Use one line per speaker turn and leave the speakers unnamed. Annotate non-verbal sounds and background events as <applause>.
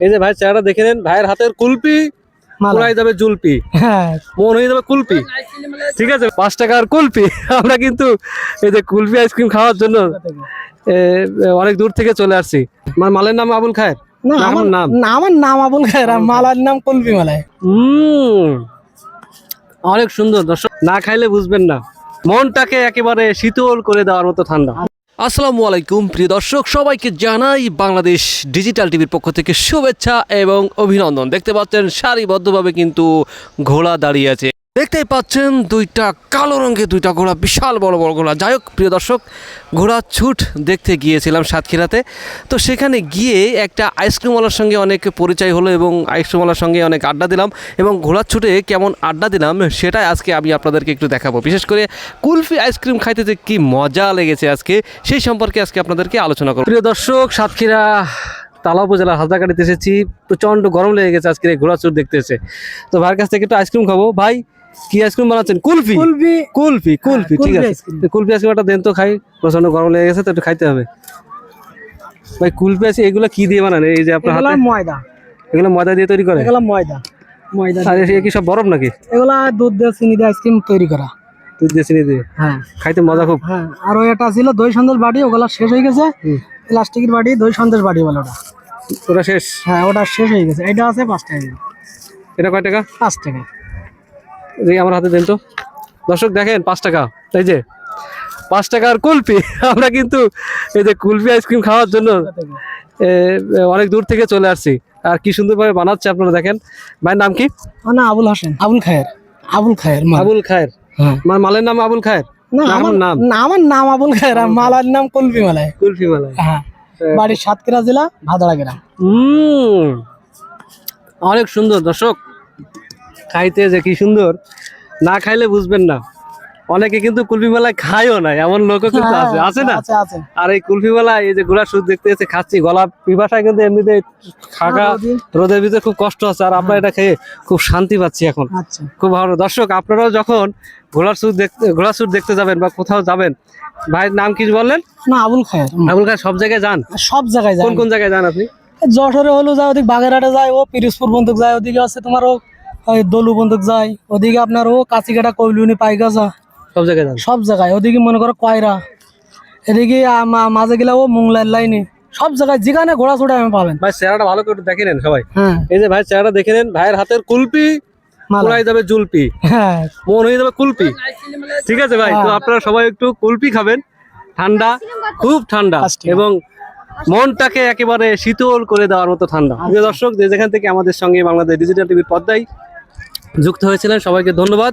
এই যে ভাই চেহারা দেখে নেন ভাইয়ের হাতের কুলপি পুরাই যাবে জুলপি।
হ্যাঁ।
মন হয়ে যাবে কুলপি। ঠিক আছে পাঁচ টাকার কুলপি। <laughs> আমরা কিন্তু এই যে কুলপি আইসক্রিম খাওয়ার জন্য অনেক দূর থেকে চলে আসছি। আমার মালের নাম আবুল খায়ের?
না আমার
নাম।
আমার নাম আবুল খায়ের আর মালার নাম কুলফি মালাই।
উম, অনেক সুন্দর দর্শক। না খাইলে বুঝবেন না। মনটাকে একেবারে শীতল করে দেওয়ার মতো ঠান্ডা। আসসালামু আলাইকুম, প্রিয় দর্শক, সবাইকে জানাই বাংলাদেশ ডিজিটাল টিভির পক্ষ থেকে শুভেচ্ছা এবং অভিনন্দন। দেখতে পাচ্ছেন, সারিবদ্ধভাবে কিন্তু ঘোড়া দাঁড়িয়ে আছে। দেখতেই পাচ্ছেন দুইটা কালো রঙের দুইটা ঘোড়া, বিশাল বড় বড় ঘোড়া। যাই হোক, প্রিয় দর্শক, ঘোড়া ছুট দেখতে গিয়েছিলাম সাতক্ষীরাতে। তো সেখানে গিয়ে একটা আইসক্রিমওয়ালার সঙ্গে অনেক পরিচয় হলো এবং আইসক্রিমওয়ালার সঙ্গে অনেক আড্ডা দিলাম এবং ঘোড়ার ছুটে কেমন আড্ডা দিলাম সেটাই আজকে আমি আপনাদেরকে একটু দেখাবো। বিশেষ করে কুলফি আইসক্রিম খাইতে যে কী মজা লেগেছে আজকে, সেই সম্পর্কে আজকে আপনাদেরকে আলোচনা করব। প্রিয় দর্শক, সাতক্ষীরা, তালা উপজেলার হাজারকাটিতে এসেছি। প্রচণ্ড গরম লেগে গেছে আজকে ঘোড়া চুট দেখতে এসে। তো ভাইয়ের কাছ থেকে একটু আইসক্রিম খাব। ভাই কি আইসক্রিম বানাচ্ছেন? কুলফি?
কুলফি।
কুলফি কুলফি ঠিক আছে।
আইসক্রিম।
কুলফি আইসক্রিমটা দেন তো খাই। প্রচণ্ড গরম লেগে গেছে তো একটু খাইতে হবে। ভাই কুলফি আছে এগুলো কি দিয়ে বানান? এই যে আপনার হাতে?
ময়দা।
এগুলো ময়দা দিয়ে তৈরি করে
এগুলা ময়দা। ময়দা
আর এ কি সব বরফ নাকি?
এগুলা দুধ দিয়ে চিনি দিয়ে আইসক্রিম তৈরি করা।
দুধ দিয়ে চিনি দিয়ে?
হ্যাঁ।
খাইতে মজা খুব।
হ্যাঁ আর ওই একটা ছিল দই সন্দেশ বাড়ি ওগুলা শেষ হয়ে গেছে। প্লাস্টিকের বাড়ি দই সন্দেশ বাড়ি বলে ওটা।
ওটা শেষ?
হ্যাঁ ওটা শেষ হয়ে গেছে। এটা আছে পাঁচ টাকা।
এটা কয় টাকা?
পাঁচ টাকা।
দেখি আমার হাতে দেন তো। দর্শক দেখেন পাঁচ টাকা। এই যে পাঁচ টাকার কুলফি। <laughs> আমরা কিন্তু এই যে কুলফি আইসক্রিম খাওয়ার জন্য অনেক দূর থেকে চলে আসছি। আর কি সুন্দরভাবে বানাচ্ছে আপনারা দেখেন। ভাইয়ের নাম কি?
নাম আবুল হাসেন। আবুল খায়ের। আবুল খায়ের
আবুল খায়ের। আমার মালের নাম আবুল খায়ের?
না
না,
আমার
নাম।
না আমার নাম আবুল খায়ের। মালার নাম কুলফি মালাই।
কুলফি মালাই।
হ্যাঁ। বাড়ি সাতক্ষীরা জেলা ভাদড়া গ্রাম।
উম, অনেক সুন্দর দর্শক। খাইতে যে কি সুন্দর না খাইলে বুঝবেন না। অনেকে কিন্তু কুলফি মেলায় খায়ও না এমন লোকও কিন্তু আছে আছে না?
হ্যাঁ, আছে আছে।
আর এই কুলফি মেলায় এই যে ঘোড়া সুদ দেখতে এসে খাচ্ছি গলা পিপাসায় কিন্তু এমনিতে থাকা রোদের ভিতরে খুব কষ্ট আছে আর আমরা এটা খেয়ে খুব শান্তি পাচ্ছি এখন।
আচ্ছা।
খুব ভালো। দর্শক আপনারাও যখন ঘোড়ার সুদ দেখতে ঘোড়া সুদ দেখতে যাবেন বা কোথাও যাবেন ভাইয়ের নাম কি বললেন?
না আবুল খায়ের।
আবুল খায় সব জায়গায় যান?
সব জায়গায় যায়
কোন কোন জায়গায় যান আপনি?
যশোরে হলো যায় ওদিকে বাগেরহাটে যায় ও পিরিজপুর বন্দুক যায় ওদিকে আছে তোমার দলু বন্দুক যায় ওদিকে আপনার ও কাছিকাটা কইলুনি পাইগাছা।
সব জায়গায়
সব জায়গায় ওদিকে মনে করো কয়রা। এদিকে মা- মাঝে গেলে ও মুংলার লাইনে। সব জায়গায় যেখানে ঘোড়া ছোটা আমি পাবেন।
ভাই চেহারাটা ভালো করে দেখে নেন সবাই।
হ্যাঁ।
এই যে ভাই চেহারা দেখে নেন ভাইয়ের হাতের কুলপি যাবে জুলপি।
হ্যাঁ।
মন হয়ে যাবে কুলপি। ঠিক আছে ভাই তো আপনারা সবাই একটু কুলপি খাবেন। ঠান্ডা খুব ঠান্ডা। এবং মনটাকে একেবারে শীতল করে দেওয়ার মতো ঠান্ডা। প্রিয় দর্শক যে যেখান থেকে আমাদের সঙ্গে বাংলাদেশ ডিজিটাল টিভির পর্দায় যুক্ত হয়েছিলেন সবাইকে ধন্যবাদ।